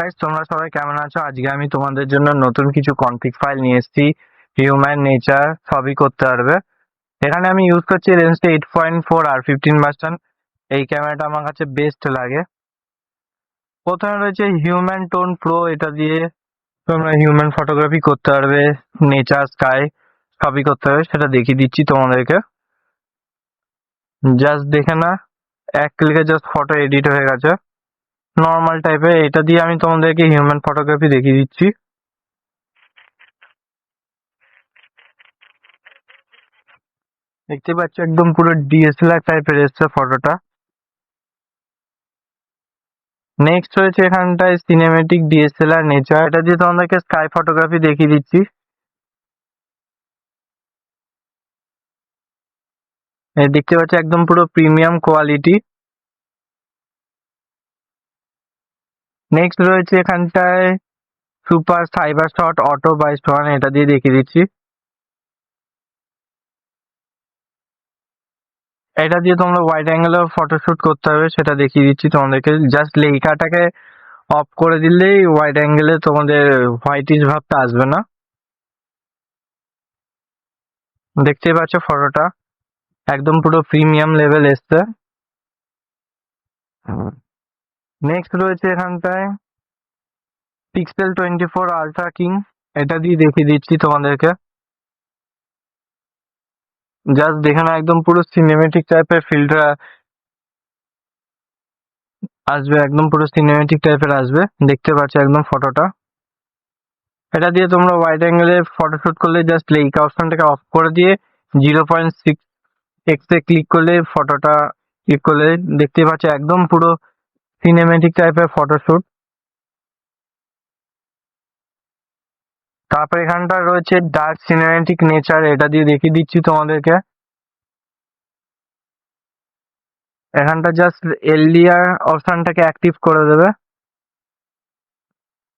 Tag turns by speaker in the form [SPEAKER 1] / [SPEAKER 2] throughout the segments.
[SPEAKER 1] Guys তোমরা সবাই কেমন আছো? আজকে আমি তোমাদের জন্য নতুন কিছু কনফিগ ফাইল নিয়ে এসেছি। হিউম্যান নেচার সবই করতে পারবে। এখানে আমি ইউজ করছি রেঞ্জটা এইট পয়েন্ট ফোর আর ফিফটিন ভার্সন এই ক্যামেরাটা আমার কাছে বেস্ট লাগে। প্রথমে রয়েছে হিউম্যান টোন প্রো এটা দিয়ে তোমরা হিউম্যান ফটোগ্রাফি করতে পারবে। নেচার স্কাই সবই করতে পারবে। সেটা দেখিয়ে দিচ্ছি তোমাদেরকে। জাস্ট দেখে না এক ক্লিকে জাস্ট ফটো এডিট হয়ে গেছে। নর্মাল টাইপের এটা দিয়ে আমি তোমাদেরকে হিউম্যান ফটোগ্রাফি দেখিয়ে দিচ্ছি। দেখতে পাচ্ছ একদম পুরো ডিএসএলআর টাইপের এসছে ফটোটা নেক্সট হয়েছে এখানটায় সিনেমেটিক ডিএসএলআর নেচার এটা দিয়ে তোমাদেরকে স্কাই ফটোগ্রাফি দেখিয়ে দিচ্ছি। দেখতে পাচ্ছ একদম পুরো প্রিমিয়াম কোয়ালিটি নেক্সট রয়েছে এখানটায় super cyber shot auto by one এটা দিয়ে দেখিয়ে দিচ্ছি। এটা দিয়ে তোমরা ওয়াইড অ্যাঙ্গেলের ফটোশুট করতে হবে, সেটা দেখিয়ে দিচ্ছি তোমাদেরকে। জাস্ট লেখাটাকে অফ করে দিলেই ওয়াইড অ্যাঙ্গেলে তোমাদের হোয়াইটিশ ভাবটা আসবে না। দেখতেই পাচ্ছ ফটোটা একদম পুরো প্রিমিয়াম লেভেল এসছে। নেক্সট রয়েছে এখানটায় pixel twenty four ultra king এটা দিয়ে দেখিয়ে দিচ্ছি তোমাদেরকে। জাস্ট দেখে না একদম পুরো সিনেমেটিক টাইপের ফিল্টার আসবে, একদম পুরো সিনেমেটিক টাইপের আসবে। দেখতে পাচ্ছ একদম ফটোটা এটা দিয়ে তোমরা ওয়াইড অ্যাঙ্গেলে ফটোশুট করলে জাস্ট লেইকা অপশনটাকে অফ করে দিয়ে জিরো পয়েন্ট সিক্স এক্সে ক্লিক করলে ফটোটা ক্লিক করলে দেখতে পাচ্ছ একদম পুরো সিনেমেটিক টাইপের ফটোশুট তারপর এখানটা রয়েছে ডার্ক সিনেমেটিক নেচার এটা দিয়ে দেখিয়ে দিচ্ছি তোমাদেরকে। এখানটা জাস্ট এলডিআর অপশনটাকে অ্যাক্টিভ করে দেবে।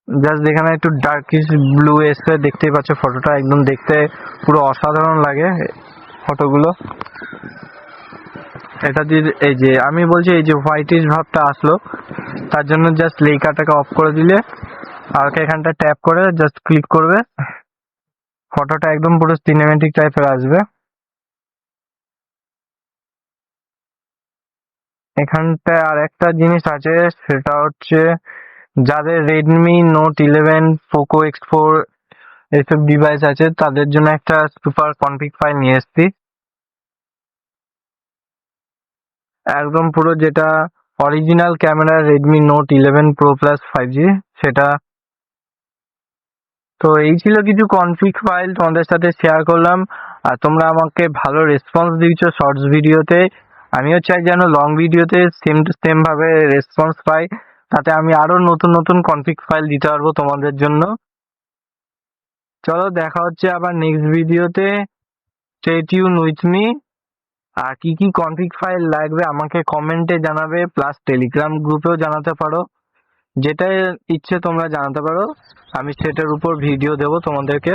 [SPEAKER 1] জাস্ট এখানে একটু ডার্কিশ ব্লু এসে দেখতেই পাচ্ছ ফটোটা একদম দেখতে পুরো অসাধারণ লাগে ফটোগুলো এটা দিয়ে এই যে, আমি বলছি এই যে হোয়াইটিশ ভাবটা আসলো, তার জন্য জাস্ট লেখাটাকে অফ করে দিলে আর এখানটা ট্যাপ করে জাস্ট ক্লিক করবে ফটোটা একদম পুরো সিনেমেটিক টাইপের আসবে। এখানটায় আর একটা জিনিস আছে, সেটা হচ্ছে যাদের Redmi Note eleven Poco X four এইসব ডিভাইস আছে, তাদের জন্য একটা সুপার কনফিগ ফাইল নিয়ে এসেছি। একদম পুরো যেটা original camera Redmi Note eleven Pro Plus five G সেটা। তো এই ছিল কিছু কনফিগ ফাইল তোমাদের সাথে শেয়ার করলাম। আর তোমরা আমাকে ভালো রেসপন্স দিয়েছ শর্টস ভিডিওতে আমিও চাই যেন লং ভিডিওতে সেম টু সেম ভাবে রেসপন্স পাই। তাতে আমি আরও নতুন নতুন কনফিগ ফাইল দিতে পারব তোমাদের জন্য। চলো দেখা হচ্ছে আবার নেক্সট ভিডিওতে স্টে টিউন উইথ মি আর কি কি কনফিগ ফাইল লাগবে আমাকে কমেন্টে জানাবে প্লাস টেলিগ্রাম গ্রুপেও জানাতে পারো। যেটা ইচ্ছে তোমরা জানাতে পারো, আমি সেটার উপর ভিডিও দেবো তোমাদেরকে।